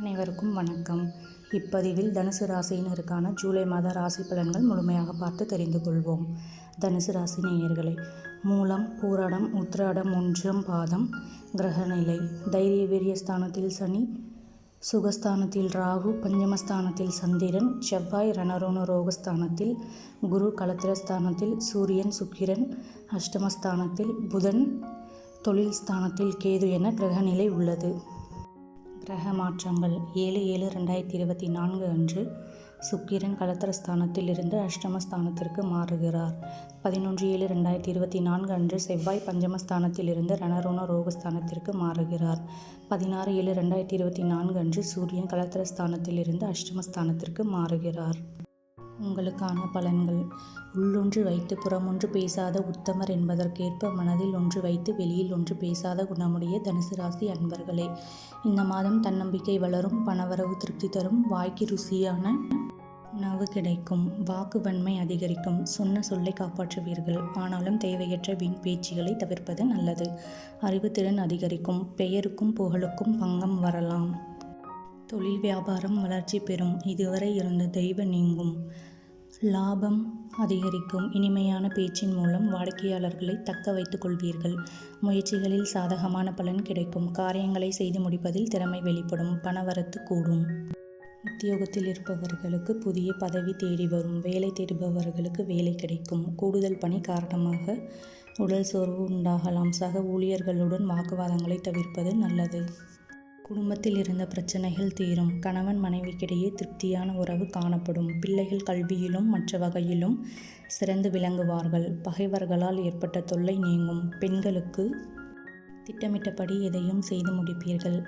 அனைவருக்கும் வணக்கம். இப்பதிவில் தனுசு ராசியினருக்கான ஜூலை மாத ராசி பலன்கள் முழுமையாக பார்த்து தெரிந்து கொள்வோம். தனுசு ராசி நேயர்களே மூலம் பூராடம் உத்திராடம் ஒன்றாம் பாதம் கிரகநிலை தைரிய வீரியஸ்தானத்தில் சனி சுகஸ்தானத்தில் ராகு பஞ்சமஸ்தானத்தில் சந்திரன் செவ்வாய் ரணரோண ரோகஸ்தானத்தில் குரு கலத்திரஸ்தானத்தில் சூரியன் சுக்கிரன் அஷ்டமஸ்தானத்தில் புதன் தொழில் ஸ்தானத்தில் கேது என கிரகநிலை உள்ளது. கிரக மாற்றங்கள் ஏழு ஏழு ரெண்டாயிரத்தி இருபத்தி நான்கு அன்று சுக்கிரன் கலத்திரஸ்தானத்தில் இருந்து அஷ்டமஸ்தானத்திற்கு மாறுகிறார். பதினொன்று ஏழு ரெண்டாயிரத்தி இருபத்தி நான்கு அன்று செவ்வாய் பஞ்சமஸ்தானத்தில் இருந்து ரணரோண ரோகஸ்தானத்திற்கு மாறுகிறார். பதினாறு ஏழு ரெண்டாயிரத்தி இருபத்தி நான்கு அன்று சூரியன் கலத்திரஸ்தானத்தில் இருந்து அஷ்டமஸ்தானத்திற்கு மாறுகிறார். உங்களுக்கான பலன்கள். உள்ளொன்று வைத்து புறமொன்று பேசாத உத்தமர் என்பதற்கேற்ப மனதில் ஒன்று வைத்து வெளியில் ஒன்று பேசாத குணமுடைய தனுசு ராசி அன்பர்களே இந்த மாதம் தன்னம்பிக்கை வளரும் பணவரவு திருப்தி தரும் வாய்க்கு ருசியான உணவு கிடைக்கும் வாக்கு வன்மை அதிகரிக்கும் சொன்ன சொல்லை காப்பாற்றுவீர்கள். ஆனாலும் தேவையற்ற வீண் பேச்சுகளை தவிர்ப்பது நல்லது. அறிவுத்திறன் அதிகரிக்கும் பெயருக்கும் புகழுக்கும் பங்கம் வரலாம். தொழில் வியாபாரம் வளர்ச்சி பெறும். இதுவரை இருந்த தெய்வ நீங்கும். லாபம் அதிகரிக்கும். இனிமையான பேச்சின் மூலம் வாடிக்கையாளர்களை தக்க வைத்துக் கொள்வீர்கள். முயற்சிகளில் சாதகமான பலன் கிடைக்கும். காரியங்களை செய்து முடிப்பதில் திறமை வெளிப்படும். பணவரத்து கூடும். உத்தியோகத்தில் இருப்பவர்களுக்கு புதிய பதவி தேடி வரும். வேலை தேடுபவர்களுக்கு வேலை கிடைக்கும். கூடுதல் பணி காரணமாக உடல் சோர்வு உண்டாகலாம். சக ஊழியர்களுடன் வாக்குவாதங்களை தவிர்ப்பது நல்லது. குடும்பத்தில் இருந்த பிரச்சனைகள் தீரும். கணவன் மனைவிக்கிடையே திருப்தியான உறவு காணப்படும். பிள்ளைகள் கல்வியிலும் மற்ற வகையிலும் சிறந்து விளங்குவார்கள். பகைவர்களால் ஏற்பட்ட தொல்லை நீங்கும். பெண்களுக்கு திட்டமிட்டபடி எதையும் செய்து முடிப்பீர்கள்.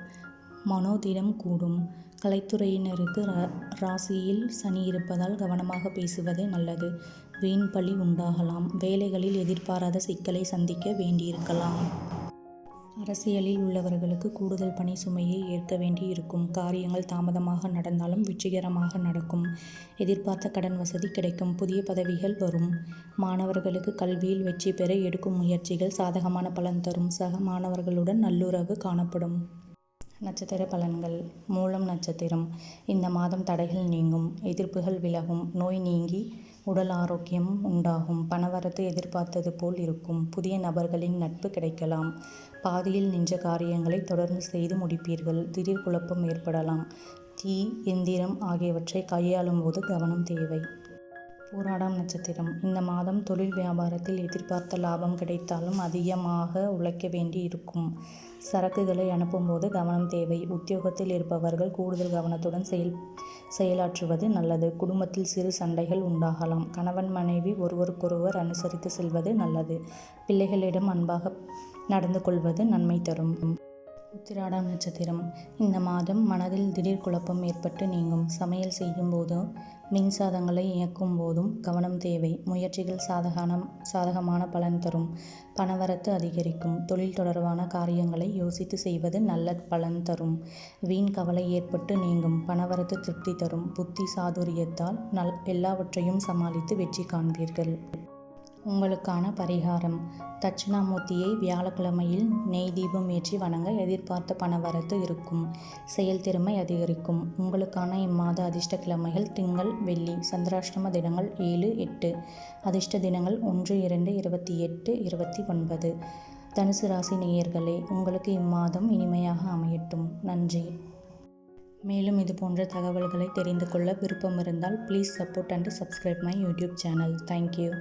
மனோதிடம் கூடும். கலைத்துறையினருக்கு ராசியில் சனி இருப்பதால் கவனமாக பேசுவது நல்லது. வீண் பழி உண்டாகலாம். வேலைகளில் எதிர்பாராத சிக்கலை சந்திக்க வேண்டியிருக்கலாம். அரசியலில் உள்ளவர்களுக்கு கூடுதல் பணி சுமையை ஏற்க வேண்டி இருக்கும் காரியங்கள் தாமதமாக நடந்தாலும் வெற்றிகரமாக நடக்கும். எதிர்பார்த்த கடன் வசதி கிடைக்கும். புதிய பதவிகள் வரும். மாணவர்களுக்கு கல்வியில் வெற்றி பெற எடுக்கும் முயற்சிகள் சாதகமான பலன் தரும். சக மாணவர்களுடன் நல்லுறவு காணப்படும். நட்சத்திர பலன்கள். மூலம் நட்சத்திரம். இந்த மாதம் தடைகள் நீங்கும். எதிர்ப்புகள் விலகும். நோய் நீங்கி உடல் ஆரோக்கியம் உண்டாகும். பணவரத்து எதிர்பார்த்தது போல் இருக்கும். புதிய நபர்களின் நட்பு கிடைக்கலாம். பாதியில் நின்ற காரியங்களை தொடர்ந்து செய்து முடிப்பீர்கள். திடீர் குழப்பம் ஏற்படலாம். தீ எந்திரம் ஆகியவற்றை கையாளும் போது கவனம் தேவை. போராடாம் நட்சத்திரம். இந்த மாதம் தொழில் வியாபாரத்தில் எதிர்பார்த்த லாபம் கிடைத்தாலும் அதிகமாக உழைக்க வேண்டி இருக்கும். சரக்குகளை அனுப்பும்போது கவனம் தேவை. உத்தியோகத்தில் இருப்பவர்கள் கூடுதல் கவனத்துடன் செயல் செயலாற்றுவது நல்லது. குடும்பத்தில் சிறு சண்டைகள் உண்டாகலாம். கணவன் மனைவி ஒருவருக்கொருவர் அனுசரித்து செல்வது நல்லது. பிள்ளைகளிடம் அன்பாக நடந்து கொள்வது நன்மை தரும். உத்திராடம் நட்சத்திரம். இந்த மாதம் மனதில் திடீர் குழப்பம் ஏற்பட்டு நீங்கும். சமையல் செய்யும் போதும் மின்சாதங்களை இயக்கும் போதும் கவனம் தேவை. முயற்சிகள் சாதகான சாதகமான பலன் தரும். பணவரத்து அதிகரிக்கும். தொழில் தொடர்பான காரியங்களை யோசித்து செய்வது நல்ல பலன் தரும். வீண் கவலை ஏற்பட்டு நீங்கும். பணவரத்து திருப்தி தரும். புத்தி சாதுரியத்தால் நல் எல்லாவற்றையும் சமாளித்து வெற்றி காண்பீர்கள். உங்களுக்கான பரிகாரம். தட்சிணாமூர்த்தியை வியாழக்கிழமையில் நெய் தீபம் ஏற்றி வணங்க எதிர்பார்த்த பணவரத்து இருக்கும். செயல்திறமை அதிகரிக்கும். உங்களுக்கான இம்மாத அதிர்ஷ்ட கிழமைகள் திங்கள் வெள்ளி சந்திராஷ்டம தினங்கள் ஏழு எட்டு. அதிர்ஷ்ட தினங்கள் ஒன்று இரண்டு இருபத்தி எட்டு இருபத்தி ஒன்பது. தனுசு ராசி நேயர்களே உங்களுக்கு இம்மாதம் இனிமையாக அமையட்டும். நன்றி. மேலும் இது போன்ற தகவல்களை தெரிந்து கொள்ள விருப்பம் இருந்தால் please support and subscribe my YouTube channel thank you